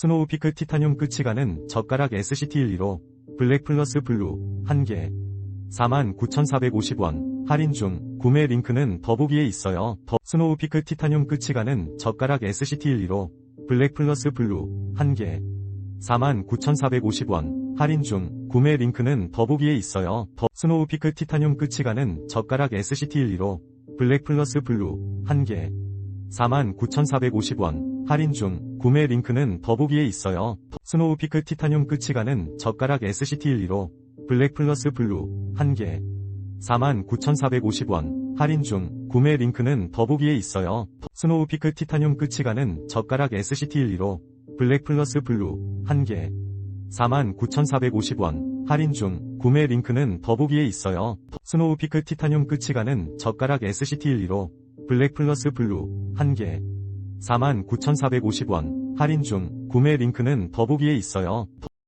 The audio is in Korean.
스노우피크 티타늄 끝이 가는 젓가락 SCT12로 블랙 플러스 블루 1개 49,450원 할인 중 구매 링크는 더보기에 있어요. 더 스노우피크 티타늄 끝이 가는 젓가락 SCT12로 블랙 플러스 블루 1개 49,450원 할인 중 구매 링크는 더보기에 있어요. 더 스노우피크 티타늄 끝이 가는 젓가락 SCT12로 블랙 플러스 블루 1개 49,450원 할인 중 구매 링크는 더보기에 있어요. 더 스노우피크 티타늄 끝이 가는 젓가락 SCT12로 블랙 플러스 블루 1개 49,450원 할인 중 구매 링크는 더보기에 있어요. 더 스노우피크 티타늄 끝이 가는 젓가락 SCT12로 블랙 플러스 블루 1개 49,450원 할인 중 구매 링크는 더보기에 있어요. 더 스노우피크 티타늄 끝이 가는 젓가락 SCT12로 블랙 플러스 블루 1개 49,450원 할인 중 구매 링크는 더보기에 있어요. 더